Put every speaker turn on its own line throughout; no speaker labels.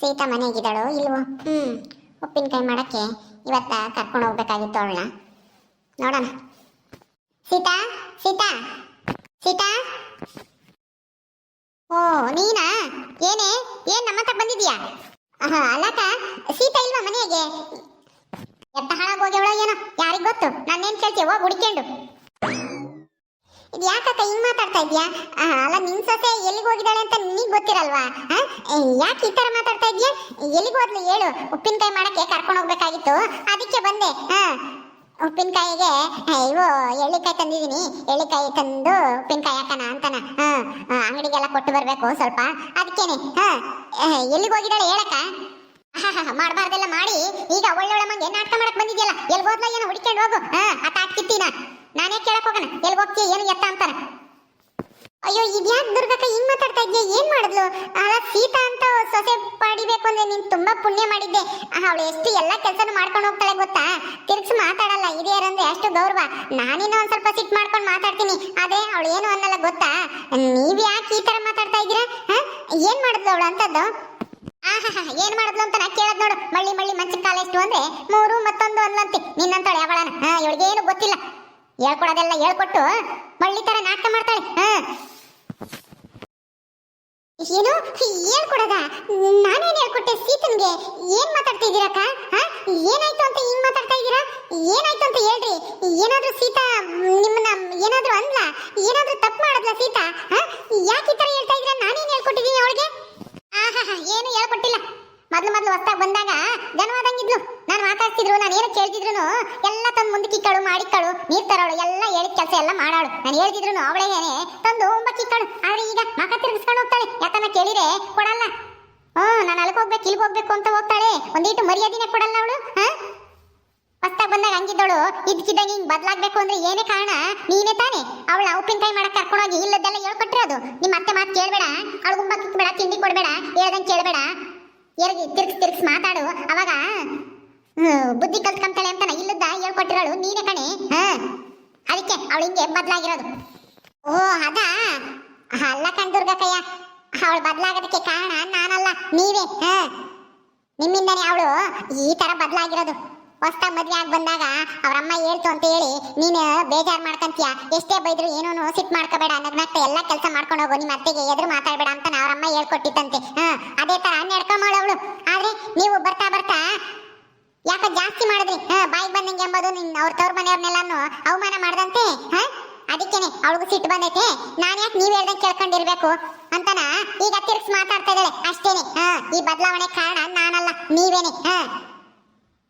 ಸೀತಾ ಮನೆಗಿದ್ದಾಳೋ. ಇಲ್ವೋ? ಹ್ಞೂ ಉಪ್ಪಿನಕಾಯಿ ಮಾಡೋಕ್ಕೆ ಇವತ್ತ ಕರ್ಕೊಂಡು ಹೋಗ್ಬೇಕಾಗಿತ್ತು ಅವಳನ್ನ. ನೋಡೋಣ. ಸೀತಾ ಸೀತಾ ಸೀತಾ. ಓ ನೀನಾ? ಏನೇ? ಏನ್ ನಮ್ಮ ಹತ್ರ ಬಂದಿದ್ಯಾ? ಆಹಾ, ಅಲ್ಲಕ್ಕ ಸೀತಾ ಇಲ್ವಾ ಮನೆಗೆ? ಎತ್ತ ಹಾಳಾಗೋಗ್ಯವಳ ಏನೋ? ಯಾರಿಗ್ ಗೊತ್ತು? ನಾನೇನ್ ಕೇಳ್ತೀಯ ಹುಡ್ಕೊಂಡು ಇದು ಯಾಕಕ್ಕ ಹಿಂಗ್ ಮಾತಾಡ್ತಾ ಇದ್ಯಾ? ಅಲ್ಲ, ನಿನ್ ಸೊಸೆ ಎಲ್ಲಿಗೆ ಹೋಗಿದ್ದಾಳೆ ಅಂತ ನಿನಗ್ ಗೊತ್ತಿರಲ್ವಾ? ಯಾಕೆ ಈ ತರ ಮಾತಾಡ್ತಾ ಇದ್ಯಾ? ಎಲ್ಲಿಗೆ ಹೋದ್ಲು ಹೇಳು. ಉಪ್ಪಿನಕಾಯಿ ಮಾಡಕ್ಕೆ ಕರ್ಕೊಂಡು ಹೋಗ್ಬೇಕಾಗಿತ್ತು. ಅದಕ್ಕೆ ಬಂದೆ. ಹಾ ಉಪ್ಪಿನಕಾಯಿಗೆ ಇವು ಎಳ್ಳಿಕಾಯಿ ತಂದಿದ್ದೀನಿ. ಎಳ್ಳಿಕಾಯಿ ತಂದು ಉಪ್ಪಿನಕಾಯಿ ಹಾಕಣ ಅಂತಾನ. ಹಾ ಅಂಗಡಿಗೆಲ್ಲ ಕೊಟ್ಟು ಬರ್ಬೇಕು ಸ್ವಲ್ಪ. ಅದಕ್ಕೇನೆ. ಹಾ ಎಲ್ಲಿಗೆ ಹೋಗಿದ್ದಾಳೆ ಹೇಳಕ್ಕ? ಮಾಡಬಾರ್ದೆಲ್ಲ ಮಾಡಿ. ಈಗ ಒಳ್ಳೊಳ್ಳೆ ಮಂಗೆ ನಾಟಕ ಮಾಡಕ್ ಬಂದಿದ್ಯಲ್ಲ? ಎಲ್ಲಿ ಹೋದ್ಲ ಏನೋ ಹುಡ್ಕೊಂಡು ಹೋಗು. ಹಾ ಆ ತಾಟ್ ಕಿತ್ತೀನ? ನಾನೇ ಕೇಳಕ್ ಹೋಗಣ. ಎಲ್ಲಿ ಹೋಗ್ತೀಯ, ಏನು ಎತ್ತ ಅಂತಾನ. ಅಯ್ಯೋ, ಇದ್ಯಾಕ್ ದುರ್ಗಕ್ಕ ಹಿಂಗ್ ಮಾತಾಡ್ತಾ ಇದ್ಯಾ? ಏನ್ ಮಾಡಿದ್ಲು? ಅಲ್ಲ, ಸೀತಾ ಅಂತ ಸೊಸೆ ಪಡಿಬೇಕು ಅಂದ್ರೆ ನೀನ್ ತುಂಬಾ ಪುಣ್ಯ ಮಾಡಿದ್ದೆ. ಅವಳು ಎಷ್ಟು ಎಲ್ಲಾ ಕೆಲಸನು ಮಾಡ್ಕೊಂಡು ಹೋಗ್ತಾಳೆ ಗೊತ್ತಾ? ತಿರ್ಗ್ಸ್ ಮಾತಾಡಲ್ಲ. ಹಿರಿಯರಂದ್ರೆ ಅಷ್ಟು ಗೌರವ. ನಾನಿನ್ನ ಒಂದ್ ಸ್ವಲ್ಪ ಸಿಟ್ ಮಾಡ್ಕೊಂಡು ಮಾತಾಡ್ತೀನಿ. ಅದೇ ಅವಳು ಏನು ಅನ್ನಲ್ಲ ಗೊತ್ತಾ? ನೀವ್ ಯಾಕೆ ಈ ತರ ಮಾತಾಡ್ತಾ ಇದ್ದೀರಾ? ಏನ್ ಮಾಡಿದ್ಲು ಅವಳು ಅಂತದ್ದು? ಏನ್ ಮಾಡಿದ್ಲು ಅಂತ ನಾ ಕೇಳದ್ ನೋಡು. ಮಳ್ಳಿ ಮಳ್ಳಿ ಮಂಚಿನ ಕಾಲ ಎಷ್ಟು ಅಂದ್ರೆ ಮೂರು ಮತ್ತೊಂದು ಅನ್ಲಂತೆ ನಿನ್ನಂತಾಳೆ ಯಾವಳನ? ಇವಳಿಗೆ ಏನು ಗೊತ್ತಿಲ್ಲ. ಹೇಳ್ಕೊಡೋದೆಲ್ಲ ಹೇಳ್ಕೊಟ್ಟು ಮಳ್ಳಿ ತರ ನಾಟಕ ಮಾಡ್ತಾಳೆ. ಹಾ. ಏನು? ಹೇಳ್ಕೊಡದ? ನಾನೇನ್ ಹೇಳ್ಕೊಟ್ಟೆ ಸೀತನ್ಗೆ? ಏನ್ ಮಾತಾಡ್ತಾ ಇದ್ದೀರಕ್ಕ ಏನಾಯ್ತು ಅಂತ ಹಿಂಗ್ ಮಾತಾಡ್ತಾ ಇದೀರಾ ಏನಾಯ್ತು ಅಂತ ಹೇಳ್ರಿ. ಏನಾದ್ರೂ ಸೀತಾ, ನಿಮ್ಮನ್ನ ಏನಾದ್ರೂ ಅಂದ್ಲ? ಏನಾದ್ರೂ ತಪ್ಪು ಮಾಡದ್ಲ ಸೀತಾ? ಯಾಕೆ ಈ ತರ ಹೇಳ್ತಾ ಇದೀರಾ ನಾನೇನ್ ಹೇಳ್ಕೊಟ್ಟಿದೀನಿ ಅವಳಿಗೆ? ಆಹಾ ಏನು ಹೇಳ್ಕೊಟ್ಟಿಲ್ಲ. ಮೊದ್ಲು ಮೊದ್ಲು ಹೊಸ್ತಾಗ ಬಂದಾಗ ಜನವಾದಂಗಿದ್ಲು ನಾನು ಮಾತಾಡ್ತಿದ್ರು, ನಾನು ಏನು ಕೇಳ್ತಿದ್ರು ಎಲ್ಲ ತಂದು ಮುಂದೆ ಕಿಕ್ಕಳು ಮಾಡಿಕ್ಕಳು ನೀರು ತರೋಳು, ಎಲ್ಲ ಹೇಳಿದ ಕೆಲಸ ಎಲ್ಲ ಮಾಡಾಳು. ನಾನು ಹೇಳ್ತಿದ್ರು ಅವಳೇನೆ ತಂದು ಒಂಬ ಕಿಕ್ಕಳು ಆದ್ರೆ ಈಗ ಮಕ ತಿರುಗಿಸ್ಕೊಂಡು ಹೋಗ್ತಾಳೆ. ಯಾಕನ್ನ ಕೇಳಿದ್ರೆ ಕೊಡಲ್ಲ. ಹ್ಞೂ, ನಾನು ಅಲ್ಲಿಗೆ ಹೋಗ್ಬೇಕು ಇಲ್ಲಿಗೆ ಹೋಗ್ಬೇಕು ಅಂತ ಹೋಗ್ತಾಳೆ. ಒಂದೀಟು ಮರ್ಯಾದಿನೇ ಕೊಡಲ್ಲ ಅವಳು, ಹಾಂ? ಹೊಸ್ತಾಗ ಬಂದಾಗ ಹಂಗಿದ್ದಳು ಇದ್ಕಿದ್ದಂಗೆ ಹಿಂಗೆ ಬದಲಾಗ್ಬೇಕು ಅಂದ್ರೆ ಏನೇ ಕಾರಣ? ನೀನೇ ತಾನೇ. ಅವಳ ಉಪ್ಪಿನಕಾಯಿ ಮಾಡಕ್ಕೆ ಕರ್ಕೊಂಡೋಗಿ ಇಲ್ಲದೆಲ್ಲ ಅದು. ನಿಮ್ಮ ಅತ್ತೆ ಮಾತು ಕೇಳಬೇಡ, ಅವಳು ಗುಂಬ ಬೇಡ ತಿಂಡಿ ಕೊಡಬೇಡ, ಹೇಳ್ದಂಗೆ ಕೇಳಬೇಡ. ಎರ್ಗಿ ತಿರ್ಗಿಸಿ ತಿರ್ಗಿಸಿ ಮಾತಾಡು. ಅವಾಗ ಬುದ್ಧಿ ಕಲ್ತ್ಕೊಂತಾಳೆ ಅಂತ ಇಲ್ಲದ ಹೇಳ್ಕೊಟ್ಟಿರೋಳು. ನೀನೇ ಕಣೆ. ಅದಕ್ಕೆ ಅವಳು ಹಿಂಗೆ ಬದಲಾಗಿರೋದು. ಓ ಅದ? ಅಲ್ಲ ಕಣ್ದುರ್ಗಕ್ಕಯ್ಯ ಅವಳು ಬದಲಾಗೋದಕ್ಕೆ ಕಾರಣ ನಾನಲ್ಲ. ನೀವೇ. ನಿಮ್ಮಿಂದನೇ ಅವಳು ಈ ತರ ಬದಲಾಗಿರೋದು. ಹೊಸ್ತಾಗ ಮದ್ವೆ ಆಗಿ ಬಂದಾಗ ಅವ್ರಮ್ಮ ಹೇಳ್ತು ಅಂತ ಹೇಳಿ, ನೀನು ಬೇಜಾರ್ ಮಾಡ್ಕಂತೀಯ? ಎಷ್ಟೇ ಬೈದ್ರು ಏನೋ ಸಿಟ್ ಮಾಡ್ಕೋಬೇಡ, ನಗ್ನಗ್ತ ಎಲ್ಲ ಕೆಲಸ ಮಾಡ್ಕೊಂಡು ಹೋಗು. ನಿಮ್ಮ ಅತ್ತೆಗೆ ಎದುರು ಮಾತಾಡಬೇಡ ಅಂತ ಅವ್ರ ಹೇಳ್ಕೊಟ್ಟಿದ್ದಂತೆ. ಅದೇ ತರ ನಡ್ಕೊಂಬಳು ಅವಳು. ಆದ್ರೆ ನೀವು ಬರ್ತಾ ಬರ್ತಾ ಯಾಕೆ ಜಾಸ್ತಿ ಮಾಡಿದ್ರಿ? ಹಾ, ಬಾಯಿಗೆ ಬಂದಂಗೆ ಎಂಬುದು ನಿನ್ ಅವ್ರ ತವ್ರ ಮನೆಯವ್ರನ್ನೆಲ್ಲಾನು ಅವಮಾನ ಮಾಡ್ದಂತೆ, ಹಾ? ಅದಕ್ಕೇನೆ ಅವಳಿಗೂ ಸಿಟ್ಟು ಬಂದೈತೆ. ನಾನು ಯಾಕೆ ನೀವ್ ಹೇಳ್ದಂಗೆ ಕೇಳ್ಕೊಂಡಿರ್ಬೇಕು? ಅಂತನ ಈಗ ತಿರ್ಗ್ಸ್ ಮಾತಾಡ್ತಾ ಇದ್ದಾಳೆ. ಅಷ್ಟೇನೆ. ಹಾ, ಈ ಬದಲಾವಣೆ ಕಾರಣ ನಾನಲ್ಲ, ನೀವೇನೆ, ಹಾ?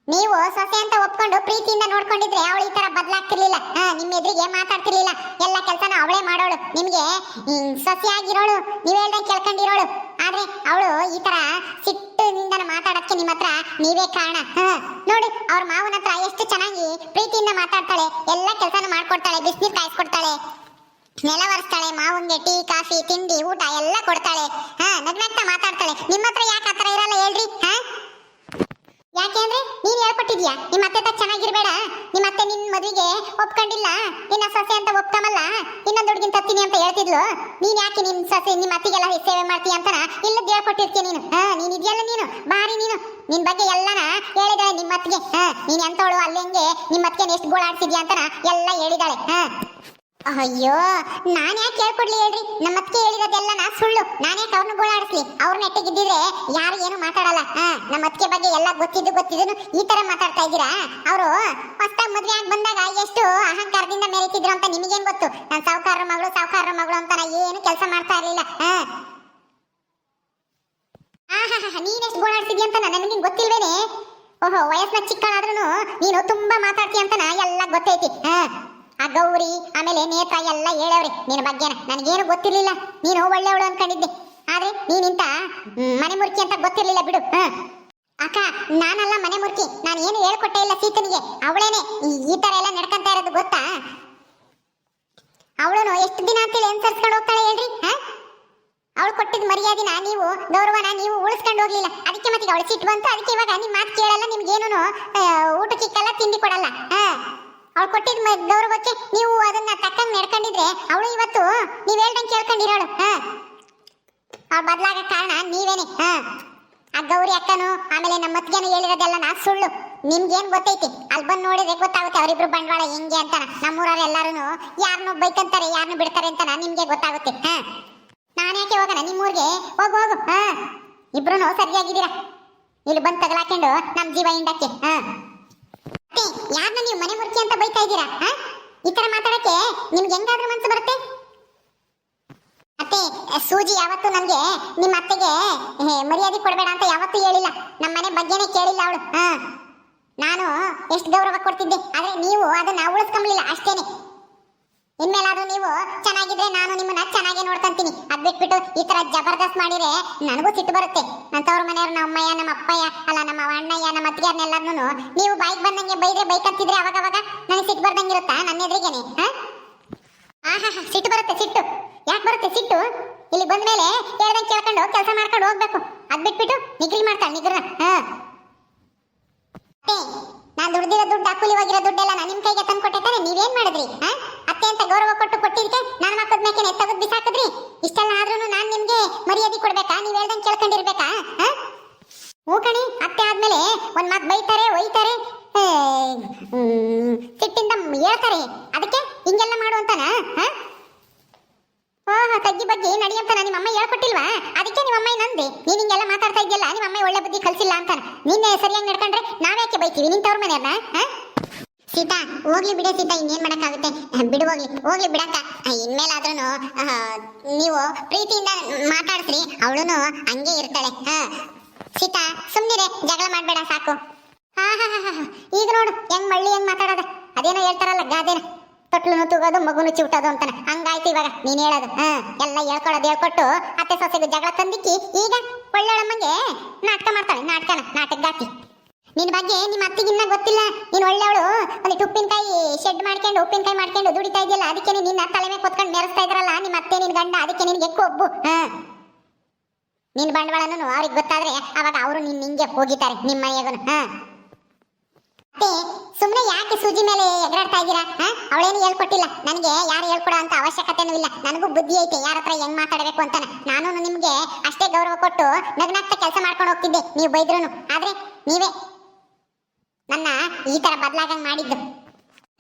ನೀವು ಸೊಸೆ ಅಂತ ಒಪ್ಕೊಂಡು ಪ್ರೀತಿಯಿಂದ ನೋಡ್ಕೊಂಡಿದ್ರೆ ಅವಳು ಈ ತರ ಬದಲಾಗ್ತಿರ್ಲಿಲ್ಲ. ನಿಮ್ಮ ಎದುರಿಗೆ ಮಾತಾಡ್ತಿರ್ಲಿಲ್ಲ. ಎಲ್ಲ ಕೆಲಸನ ಅವಳೇ ಮಾಡೋಳು. ನಿಮ್ಗೆ ಸೊಸೆ ಆಗಿರೋಳು ನೀವ್ ಹೇಳ್ದಂಗೆ ಕೇಳ್ಕೊಂಡಿರೋಳು. ಆದ್ರೆ ಅವಳು ಈ ತರ ಸಿಟ್ಟಿನಿಂದ ಮಾತಾಡಕ್ಕೆ ನಿಮ್ಮ ಹತ್ರ ನೀವೇ ಕಾರಣ. ನೋಡಿ, ಅವ್ರ ಮಾವನ ಹತ್ರ ಎಷ್ಟು ಚೆನ್ನಾಗಿ ಪ್ರೀತಿಯಿಂದ ಮಾತಾಡ್ತಾಳೆ, ಎಲ್ಲ ಕೆಲಸನೂ ಮಾಡ್ಕೊಡ್ತಾಳೆ, ಬಿಸಿನೀರು ಕಾಯಿಸ್ಕೊಡ್ತಾಳೆ. ನೆಲ ಒರೆಸ್ತಾಳೆ ಮಾವನ್ಗೆ ಟೀ, ಕಾಫಿ, ತಿಂಡಿ, ಊಟ ಎಲ್ಲ ಕೊಡ್ತಾಳೆ. ಹಾ, ನಗ್ನಗ್ತಾ ಮಾತಾಡ್ತಾಳೆ. ನಿಮ್ಮ ಹತ್ರ ಯಾಕೆ ಆತರ ಇರಲ್ಲ ಹೇಳ್ರಿ, ಹಾ? ಯಾಕೆಂದ್ರೆ ನೀನ್ ಹೇಳ್ಕೊಟ್ಟಿದ್ಯಾ? ನಿಮ್ಮ ಅತ್ತೆ ತಕ್ಕ ಚೆನ್ನಾಗಿರ್ಬೇಡ. ನಿಮ್ಮ ಅತ್ತೆ ನಿನ್ ಮದುವೆಗೆ ಒಪ್ಕೊಂಡಿಲ್ಲ. ನಿನ್ನ ಸೊಸೆ ಅಂತ ಒಪ್ಕೊಂಬಲ್ಲ ಇನ್ನೊಂದು ಹುಡುಗಿನ ತತ್ತೀನಿ ಅಂತ ಹೇಳ್ತಿದ್ಲು. ನೀನ್ ಯಾಕೆ ನಿನ್ ಸೊಸೆ ನಿಮ್ಮ ಅತ್ತಿಗೆಲ್ಲ ಸೇವೆ ಮಾಡ್ತೀಯ ಅಂತನ? ಇಲ್ಲದ್ ಹೇಳ್ಕೊಟ್ಟಿರ್ತೀಯ ನೀನು. ಹಾ, ನೀನ್ ಇದೆಯಲ್ಲ ನೀನು? ಬಾರಿ ನೀನು. ನಿನ್ ಬಗ್ಗೆ ಎಲ್ಲನ ಹೇಳಿದಾಳೆ ನಿಮ್ಮ ಅತ್ತಿಗೆ. ಹಾ, ನೀನ್ ಎಂತವಳು ಅಲ್ಲಿ ಹೆಂಗೆ ನಿಮ್ಮ ಅತ್ತಿಗೆ ಎಷ್ಟು ಗೋಳಾಡ್ತಿದ್ಯಾ ಅಂತನ ಎಲ್ಲ ಹೇಳಿದಾಳೆ. ಹಾ. ಅಯ್ಯೋ, ನಾನು ಯಾಕೆ ಕೇಳ್ಕೊಡ್ಲಿ ಹೇಳ್ರಿ? ನಮ್ಮ ಅತ್ತಿಗೆ ಹೇಳಿರೋದೆಲ್ಲ ನಾ ಸುಳ್ಳು. ನಾನೇ ಅವ್ರನ್ನ ಗೋಳಾಡಿಸ್ಲಿ? ಅವ್ರ ನೆಟ್ಟಿಗಿದ್ದಿದ್ರೆ ಯಾರು ಏನು ಮಾತಾಡಲ್ಲ. ಹಾ ನಮ್ಮ ಅತ್ತಿಗೆ ಬಗ್ಗೆ ಎಲ್ಲ ಗೊತ್ತಿದ್ದು ಗೊತ್ತಿದ್ದು ಈ ತರ ಮಾತಾಡ್ತಾ ಇದ್ದೀರಾ? ಅವರು ಹೊಸ್ತಾಗ ಮದ್ವೆ ಆಗಿ ಬಂದಾಗ ಎಷ್ಟು ಅಹಂಕಾರದಿಂದ ಮೆರೀತಿದ್ರು ಅಂತ ನಿಮಗೇನ್ ಗೊತ್ತು? ನಾನು ಸಾವುಕಾರರ ಮಗಳು ಸಾವುಕಾರರ ಮಗಳು ಅಂತ ನಾ ಏನು ಕೆಲಸ ಮಾಡ್ತಾ ಇರ್ಲಿಲ್ಲ. ಹಾ ನೀನೆಷ್ಟು ಗೋಳಾಡ್ತಿದ್ಯ ಅಂತ ನನಗೆ ಗೊತ್ತಿಲ್ವೇನೆ? ಓಹೋ, ವಯಸ್ಸಿನ ಚಿಕ್ಕನಾದ್ರೂ ನೀನು ತುಂಬಾ ಮಾತಾಡ್ತೀಯ ಅಂತ ಎಲ್ಲ ಗೊತ್ತೈತಿ. ಹಾ ಆ ಗೌರಿ, ಆಮೇಲೆ ನೇತ್ರ ಎಲ್ಲ ಹೇಳವ್ರಿ ನಿನ್ನ ಬಗ್ಗೆನ ನನಗೇನು ಗೊತ್ತಿರಲಿಲ್ಲ. ನೀನು ಒಳ್ಳೆಯವಳು ಅನ್ಕೊಂಡಿದ್ದೆ. ಆದ್ರೆ ನೀನಿಂತ ಮನೆ ಮುರ್ಕಿ ಅಂತ ಗೊತ್ತಿರಲಿಲ್ಲ ಬಿಡು ಅಕ್ಕ, ನಾನಲ್ಲ ಮನೆ ಮುರ್ಕಿ ನಾನು ಏನು ಹೇಳ್ಕೊಟ್ಟೆ ಇಲ್ಲ ಸೀತನಿಗೆ. ಅವಳೇನೆ. ಈ- ತರ ಎಲ್ಲ ನಡ್ಕೊಂತ ಇರೋದು ಗೊತ್ತಾ? ಅವಳನು ಎಷ್ಟು ದಿನ ಅಂತೇಳಿ ಅನುಸರಿಸ್ಕೊಂಡು ಹೋಗ್ತಾಳೆ ಹೇಳ್ರಿ, ಹಾ? ಅವಳು ಕೊಟ್ಟಿದ್ದ ಮರ್ಯಾದಿನ ನೀವು, ಗೌರವನ ನೀವು ಉಳಿಸ್ಕೊಂಡು ಹೋಗ್ಲಿಲ್ಲ. ಅದಕ್ಕೆ ಮತ್ತೆ ಅವಳು ಸಿಟ್ಟು ಬಂತು. ಅದಕ್ಕೆ ಇವಾಗ ನಿಮ್ ಮಾತು ಕೇಳಲ್ಲ ನಿಮ್ಗೇನು ಊಟಕ್ಕೆ ಇಕ್ಕಲ್ಲ ತಿಂಡಿ ಕೊಡಲ್ಲ, ಹಾ? ಅವಳು ಮ- ಗೌರವಕ್ಕೆ ನೀವು ಅದನ್ನ ತಕ್ಕಂಗ್ ನಡ್ಕೊಂಡಿದ್ರೆ ಅವಳು ಇವತ್ತು ನೀವ್ ಹೇಳ್ದಂಗೆ ಕೇಳ್ಕೊಂಡಿರೋಳು, ಹಾ. ಅವ್ಳು ಬದಲಾಗ ಕಾರಣ ನೀವೇನೆ, ಹಾ. ಆ ಗೌರಿ ಅಕ್ಕನು ಆಮೇಲೆ ನಮ್ಮ ಅತ್ತಿಗೆನು ಹೇಳಿರೋದೆಲ್ಲ ನಾ ಸುಳ್ಳು, ನಿಮ್ಗೇನ್ ಗೊತ್ತೈತಿ? ಅಲ್ಲಿ ಬಂದು ನೋಡಿದ್ರೆ ಗೊತ್ತಾಗುತ್ತೆ ಅವರಿಬ್ರು ಬಂಡವಾಳ ಹೆಂಗೆ ಅಂತ ನಮ್ಮೂರವ್ರು ಎಲ್ಲಾರು ಯಾರನ್ನು ಬೈಕಂತಾರೆ ಯಾರನ್ನು ಬಿಡ್ತಾರೆ ಅಂತ ನಿಮ್ಗೆ ಗೊತ್ತಾಗುತ್ತೆ, ಹಾ. ನಾನು ಯಾಕೆ ಹೋಗೋಣ ನಿಮ್ಮೂರಿಗೆ? ಹೋಗು ಹೋಗು, ಹಾ. ಇಬ್ರು ಸರಿಯಾಗಿದ್ದೀರಾ? ಇಲ್ಲಿ ಬಂದು ತಗಲಾಕೊಂಡು ನಮ್ಮ ಜೀವ ಹಿಂಡಕ್ಕೆ, ಹಾ. ಯಾರನ್ನ ನೀವು ಮನೆ ಮುರ್ಕಿ ಅಂತ ಬೈತಾ ಇದ್ದೀರಾ ಈ ತರ ಮಾತಾಡಕ್ಕೆ ನಿಮ್ಗೆ ಹೆಂಗಾದ್ರೂ ಮನ್ಸು ಬರುತ್ತೆ? ಅತ್ತೆ, ಸೂಜಿ ಯಾವತ್ತು ನಮ್ಗೆ ನಿಮ್ಮ ಅತ್ತೆಗೆ ಮರ್ಯಾದೆ ಕೊಡಬೇಡ ಅಂತ ಯಾವತ್ತೂ ಹೇಳಿಲ್ಲ. ನಮ್ಮ ಮನೆ ಬಗ್ಗೆನೇ ಕೇಳಿಲ್ಲ ಅವಳು ನಾನು ಎಷ್ಟು ಗೌರವ ಕೊಡ್ತಿದ್ದೆ, ಆದ್ರೆ ನೀವು ಅದನ್ನ ಉಳಿಸ್ಕೊಂಬಲಿಲ್ಲ ಅಷ್ಟೇನೆ. ಇನ್ಮೇಲಾದ್ರೂ ನೀವು ಚೆನ್ನಾಗಿದ್ರೆ ನಾನು ನಿಮ್ಮನ್ನ ಚೆನ್ನಾಗಿ ನೋಡ್ಕೊಂತೀನಿ. ಅದ್ ಬಿಟ್ಬಿಟ್ಟು ಈ ತರ ಜಬರ್ದಸ್ತ್ ಮಾಡಿದ್ರೆ ನನಗೂ ಸಿಟ್ಟು ಬರುತ್ತೆ. ನಂತವ್ರ ಮನೆಯವ್ರು ನಮ್ಮ ಅಮ್ಮಯ್ಯ, ನಮ್ಮ ಅಪ್ಪಯ್ಯ, ಅಲ್ಲ ನಮ್ಮ ಅಣ್ಣಯ್ಯ, ನಮ್ಮ ಅತ್ತಿಗೆರ್ನೆಲ್ಲಾರ್ನು ನೀವು ಬೈಕ್ ಬಂದಂಗೆ ಬೈದ್ರೆ ಬೈಕ್ ಹತ್ತಿದ್ರೆ ಅವಾಗ ಅವಾಗ ನನಗೆ ಸಿಟ್ಟು ಬರ್ದಂಗಿರುತ್ತಾ ನನ್ನ ಎದುರಿಗೇನೆ, ಹಾ? ಸಿಟ್ಟು ಬರುತ್ತೆ, ಸಿಟ್ಟು. ಯಾಕೆ ಬರುತ್ತೆ, ಸಿಟ್ಟು? ಇಲ್ಲಿ ಬಂದ ಮೇಲೆ ಹೇಳ್ದಂಗೆ ಕೇಳ್ಕೊಂಡು ಕೆಲಸ ಮಾಡ್ಕೊಂಡು ಹೋಗ್ಬೇಕು. ಅದ್ ಬಿಟ್ಬಿಟ್ಟು ನಿಗ್ರಿ ಮಾಡ್ತಾಳೆ ನಿಗ್ರ ನಾನು ದುಡ್ದಿರೋ ದುಡ್ಡು ದುಡ್ಡೆಲ್ಲ ನಾನು ನಿಮ್ಮ ಕೈಗೆ ತಂದು ಕೊಟ್ಟಿದ್ದಾರೆ ನೀವೇನ್ ಮಾಡಿದ್ರಿ, ಹಾ? ಗೌರವ ಕೊಟ್ಟು ಕೊಟ್ಟಿದ್ದೆ ನಾನು ಮಕ್ಕದ ಮೇಕೆ ಎತ್ತಗದ್ ಬಿಸಾಕಿದ್ರಿ? ಇಷ್ಟೆಲ್ಲ ಆದ್ರೂ ನಾನು ನಿಮ್ಗೆ ಮರ್ಯಾದೆ ಕೊಡ್ಬೇಕಾ? ನೀವ್ ಹೇಳ್ದಂಗೆ ಕೇಳ್ಕೊಂಡಿರ್ಬೇಕಾ? ಹ್ಞೂ ಕಣಿ, ಅತ್ತೆ ಆದ್ಮೇಲೆ ಒಂದ್ ಮಾತು ಬೈತಾರೆ, ಒಯ್ತಾರೆ ಸಿಟ್ಟಿಂದ ಹೇಳ್ತಾರೆ ಅದಕ್ಕೆ ಹಿಂಗೆಲ್ಲ ಮಾಡು ಅಂತಾನ? ಓಹೋ, ತಗ್ಗಿ ಬಗ್ಗೆ ನಡಿ ಅಂತ ನಿಮ್ಮ ಅಮ್ಮ ಹೇಳ್ಕೊಟ್ಟಿಲ್ವಾ? ಅದಕ್ಕೆ ನಿಮ್ಮ ಅಮ್ಮ ನಂದೆ. ನೀನ್ ಹಿಂಗೆಲ್ಲ ಮಾತಾಡ್ತಾ ಇದೆಯಲ್ಲ ನಿಮ್ಮ ಅಮ್ಮ ಒಳ್ಳೆ ಬುದ್ಧಿ ಕಲ್ಸಿಲ್ಲ ಅಂತಾನ. ನೀನ್ ಸರಿಯಾಗಿ ನಡ್ಕೊಂಡ್ರೆ ನಾವ್ಯಾಕೆ ಬೈತೀವಿ? ನಿಂತವ್ರ ಮನೆಯವ್ರನ್ನ? ಹಾ? ಸೀತಾ, ಹೋಗ್ಲಿ ಬಿಡ ಸೀತಾ, ಇನ್ನೇನ್ ಮಾಡಕ್ಕಾಗುತ್ತೆ? ಬಿಡು ಹೋಗ್ಲಿ ಹೋಗ್ಲಿ ಬಿಡಕ್ಕ. ಇನ್ಮೇಲಾದ್ರೂ ನೀವು ಪ್ರೀತಿಯಿಂದ ಮಾತಾಡ್ಸ್ರಿ, ಅವಳುನು ಹಂಗೆ ಇರ್ತಾಳೆ. ಹಾ ಸೀತಾ, ಸುಮ್ನಿರೆ, ಜಗಳ ಮಾಡ್ಬೇಡ, ಸಾಕು. ಈಗ ನೋಡು, ಹೆಂಗ್ ಮಳ್ಳಿ, ಹೆಂಗ್ ಮಾತಾಡೋದ? ಅದೇನೋ ಹೇಳ್ತಾರಲ್ಲ, ಗಾದೆನ. ತೊಟ್ಲು ತೂಗೋದು, ಮಗುನು ಚಿವುಟೋದು ಅಂತಾನೆ. ಹಂಗಾಯ್ತು ಇವಾಗ, ನೀನ್ ಹೇಳೋದು. ಹಾ ಎಲ್ಲ ಹೇಳ್ಕೊಳೋದು ಹೇಳ್ಕೊಟ್ಟು ಅತ್ತೆ ಸೊಸೆಗೂ ಜಗಳ ತಂದಿಕ್ಕಿ, ಈಗ ಒಳ್ಳೆಳಮ್ಮಂಗೆ ನಾಟಕ ಮಾಡ್ತಾಳೆ, ನಾಟಕನ ನಾಟಕಗಾತಿ ನಿನ್ ಬಗ್ಗೆ ನಿಮ್ಮ ಅತ್ತಿಗಿನ್ನ ಗೊತ್ತಿಲ್ಲ ನೀನ್ ಒಳ್ಳೆವಳು ಒಂದಿಟ್ಟು ಉಪ್ಪಿನಕಾಯಿ ಶೆಡ್ ಮಾಡ್ಕೊಂಡು, ಉಪ್ಪಿನಕಾಯಿ ಮಾಡ್ಕೊಂಡು ದುಡಿತಾ ಇದೆಯಲ್ಲ, ಅದಕ್ಕೆ ನಿನ್ನ ತಲೆ ಮೇಲೆ ಕೊತ್ಕೊಂಡು ಮೆರೆಸ್ತಾ ಇದ್ರಲ್ಲ, ನಿಮ್ಮ ಅತ್ತೆ ನಿನ್ ಗಂಡ, ಅದಕ್ಕೆ ನಿನ್ಗೆ ಕೊಬ್ಬು ಹಾ. ನಿನ್ ಬಂಡವಾಳನು ಅವ್ರಿಗೆ ಗೊತ್ತಾದ್ರೆ ಅವಾಗ ಅವರು ನಿನ್ ನಿಂಗೆ ಹೋಗಿದ್ದಾರೆ, ನಿಮ್ಮ ಮನೆಯಾಗನು. ಹಾ. ಮತ್ತೆ ಸುಮ್ನೆ ಯಾಕೆ ಸೂಜಿ ಮೇಲೆ ಎಗರಾಡ್ತಾ ಇದ್ದೀರಾ? ಹಾ? ಅವಳೇನು ಹೇಳ್ಕೊಟ್ಟಿಲ್ಲ? ನನಗೆ ಯಾರು ಹೇಳ್ಕೊಡೋ ಅಂತ ಅವಶ್ಯಕತೆನೂ ಇಲ್ಲ. ನನಗೂ ಬುದ್ಧಿ ಐತೆ, ಯಾರ ಹತ್ರ ಹೆಂಗ್ ಮಾತಾಡಬೇಕು ಅಂತ ನಾನು ನಿಮ್ಗೆ ಅಷ್ಟೇ ಗೌರವ ಕೊಟ್ಟು ನಗ್ನಗ್ತಾ ಕೆಲಸ ಮಾಡ್ಕೊಂಡು ಹೋಗ್ತಿದ್ದೆ, ನೀವು ಬೈದ್ರು ಆದ್ರೆ ನೀವೇ ನನ್ನ ಈ ತರ ಬದಲಾಗಂಗ್ ಮಾಡಿದ್ದು.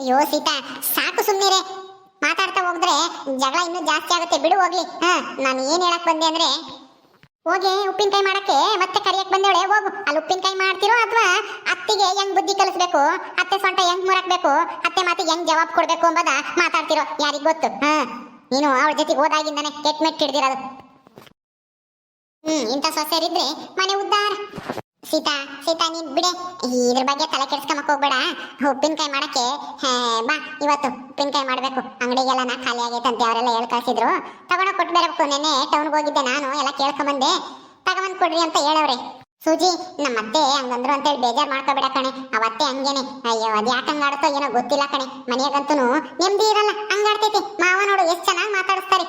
ಅಯ್ಯೋ, ಸೀತಾ, ಸಾಕು ಸುಮ್ಮನೆ ಮಾತಾಡ್ತಾ ಹೋದ್ರೆ ಜಗಳ ಇನ್ನೂ ಜಾಸ್ತಿ ಆಗುತ್ತೆ. ಬಿಡು, ಹೋಗ್ಲಿ. ಹಾ, ನಾನು ಏನ್ ಹೇಳಕ್ ಬಂದೆ ಅಂದ್ರೆ, ಹೋಗಿ ಉಪ್ಪಿನಕಾಯಿ ಮಾಡಕ್ಕೆ ಮತ್ತೆ ಕರಿಯಕ್ ಬಂದೇಳೆ ಹೋಗು. ಅಲ್ಲಿ ಉಪ್ಪಿನಕಾಯಿ ಮಾಡ್ತಿರೋ ಅಥವಾ ಅತ್ತಿಗೆ ಹೆಂಗ್ ಬುದ್ಧಿ ಕಲಿಸ್ಬೇಕು, ಅತ್ತೆ ಸೊಂಟ ಹೆಂಗ್ ಮುರಕ್ಬೇಕು, ಅತ್ತೆ ಮಾತಿಗೆ ಹೆಂಗ್ ಜವಾಬ್ ಕೊಡ್ಬೇಕು ಎಂಬುದ ಮಾತಾಡ್ತಿರೋ ಯಾರಿಗ್ ಗೊತ್ತು? ಹಾ, ನೀನು ಅವಳ ಜೊತೆಗೆ ಹೋದಾಗಿಂದಾನೆ ಕೆಟ್ಟ ಮೆಟ್ ಹಿಡ್ದಿರೋದು. ಹ್ಮ್, ಇಂಥ ಸೊಸೆಯರಿದ್ರೆ ಮನೆ ಉದ್ಧಾರ ಸೀತಾ ಸೀತಾ, ನೀನ್ ಬಿಡೆ. ಇದ್ರ ಬಗ್ಗೆ ತಲೆ ಕೆಡ್ಸ್ಕೊಂಬಕ್ ಹೋಗ್ಬೇಡ. ಉಪ್ಪಿನಕಾಯಿ ಮಾಡಕ್ಕೆ ಬಾ, ಇವತ್ತು ಉಪ್ಪಿನಕಾಯಿ ಮಾಡ್ಬೇಕು. ಅಂಗಡಿಗೆಲ್ಲ ನಾ ಖಾಲಿ ಆಗೈತಂತೆ ಅವರೆಲ್ಲ ಹೇಳ್ಕಳ್ಸಿದ್ರು ಕಳ್ಸಿದ್ರು. ಕೊಟ್ಟು ಬರಬೇಕು ನೆನ್ನೆ. ಟೌನ್ಗೆ ಹೋಗಿದ್ದೆ ನಾನು, ಎಲ್ಲ ಕೇಳ್ಕೊಂಬಂದೆ. ತಗೊಂಬಂದ್ ಕೊಡ್ರಿ ಅಂತ ಹೇಳವ್ರೆ. ಸೂಜಿ ನಮ್ಮ ಅತ್ತೆ ಹಂಗಂದ್ರು ಅಂತೇಳಿ ಬೇಜಾರ್ ಮಾಡ್ಕೋಬೇಡ ಕಣೆ. ಅವತ್ತೆ ಹಂಗೇನೆ. ಅಯ್ಯೋ, ಅದ್ ಯಾಕೆ ಹಂಗಾಡ್ತೋ ಏನೋ ಗೊತ್ತಿಲ್ಲ ಕಣೆ. ಮನೆಯಾಗಂತೂ ನೆಮ್ಮದಿ ಇರಲ್ಲ ಹಂಗಾಡ್ತೈತಿ ಮಾವ ನೋಡು, ಎಷ್ಟು ಚೆನ್ನಾಗಿ ಮಾತಾಡಿಸ್ತಾರೆ.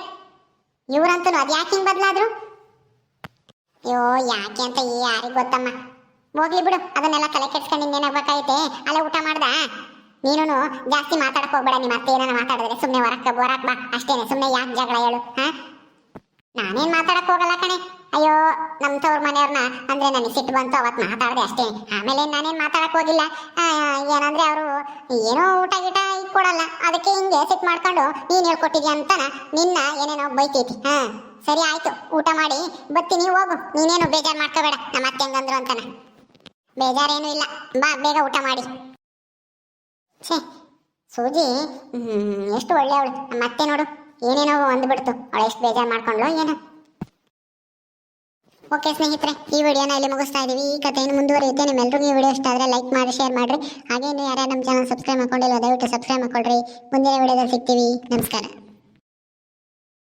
ಇವ್ರಂತೂ ಅದ್ ಯಾಕೆ ಹಿಂಗ್ ಬದ್ಲಾದ್ರು? ಅಯ್ಯೋ, ಯಾಕೆ ಅಂತ ಯಾರಿಗೆ ಗೊತ್ತಮ್ಮ. ಹೋಗ್ಲಿ ಬಿಡು, ಅದನ್ನೆಲ್ಲ ತಲೆ ಕೆಡ್ಸ್ಕೊಂಡು ಇನ್ನೇನಾಗ್ಬೇಕಾಯ್ತೆ ಅಲ್ಲೇ ಊಟ ಮಾಡ್ದ? ನೀನು ಜಾಸ್ತಿ ಮಾತಾಡಕ್ ಹೋಗ್ಬೇಡ, ನಿಮ್ಮ ಅತ್ತೆ ಏನಾರ ಮಾತಾಡಿದ್ರೆ ಸುಮ್ಮನೆ ಹೊರಕ್ ಹೊರಕ್ ಬಾ ಅಷ್ಟೇನೆ ಸುಮ್ಮನೆ ಯಾಕೆ ಜಗಳ ಹೇಳು, ಹಾ? ನಾನೇನ್ ಮಾತಾಡಕ್ ಹೋಗಲ್ಲ ಕಣೆ. ಅಯ್ಯೋ ನಮ್ಮ ತವ್ರ ಮನೆಯವ್ರನ್ನ ಅಂದ್ರೆ ನನಗೆ ಸಿಟ್ಟು ಬಂತು, ಅವತ್ ಮಾತಾಡ್ದೆ ಅಷ್ಟೇ ಆಮೇಲೆ ನಾನೇನ್ ಮಾತಾಡಕ್ ಹೋಗಿಲ್ಲ. ಏನಂದ್ರೆ ಅವರು ಏನೋ ಊಟ ಗೀಟ ಕೊಡಲ್ಲ. ಅದಕ್ಕೆ ಹಿಂಗೆ ಸಿಟ್ಟು ಮಾಡ್ಕೊಂಡು, ನೀನ್ ಹೇಳ್ಕೊಟ್ಟಿದ್ಯಾ ಅಂತ ನಿನ್ನ ಏನೇನೋ ಬೈತೈತಿ, ಹಾ? ಸರಿ, ಆಯ್ತು, ಊಟ ಮಾಡಿ, ಬತ್ತೀನಿ, ಹೋಗು. ನೀನೇನು ಬೇಜಾರ್ ಮಾಡ್ಕೋಬೇಡ, ನಮ್ಮ ಅತ್ತೆ ಹೆಂಗಂದ್ರು ಅಂತಾನ. ಬೇಜಾರೇನು ಇಲ್ಲ. ಬಾ, ಬೇಗ ಊಟ ಮಾಡಿ. ಛೇ, ಸೂಜಿ ಎಷ್ಟು ಒಳ್ಳೆಯವಳು. ನಮ್ಮ ಮತ್ತೆ ನೋಡು, ಏನೇನೋ ಅಂದ್ಬಿಡ್ತು ಅವಳು ಎಷ್ಟು ಬೇಜಾರು ಮಾಡ್ಕೊಂಡ್ಲು ಏನು. ಓಕೆ ಸ್ನೇಹಿತರೆ, ಈ ವಿಡಿಯೋನ ಇಲ್ಲಿ ಮುಗಿಸ್ತಾ ಇದ್ದೀವಿ ಈ ಕಥೆಯನ್ನು ಮುಂದುವರಿಯುತ್ತೆ. ನಿಮ್ಮೆಲ್ಲರಿಗೂ ಈ ವಿಡಿಯೋ ಇಷ್ಟ ಆದರೆ ಲೈಕ್ ಮಾಡಿ, ಶೇರ್ ಮಾಡಿರಿ. ಹಾಗೆ ಇನ್ನು ಯಾರ್ಯಾರು ನಮ್ಮ ಚಾನಲ್ ಸಬ್ಸ್ಕ್ರೈಬ್ ಮಾಡ್ಕೊಂಡಿಲ್ಲ ದಯವಿಟ್ಟು ಸಬ್ಸ್ಕ್ರೈಬ್ ಮಾಡ್ಕೊಳ್ರಿ. ಮುಂದಿನ ವಿಡಿಯೋದಲ್ಲಿ ಸಿಗ್ತೀವಿ. ನಮಸ್ಕಾರ.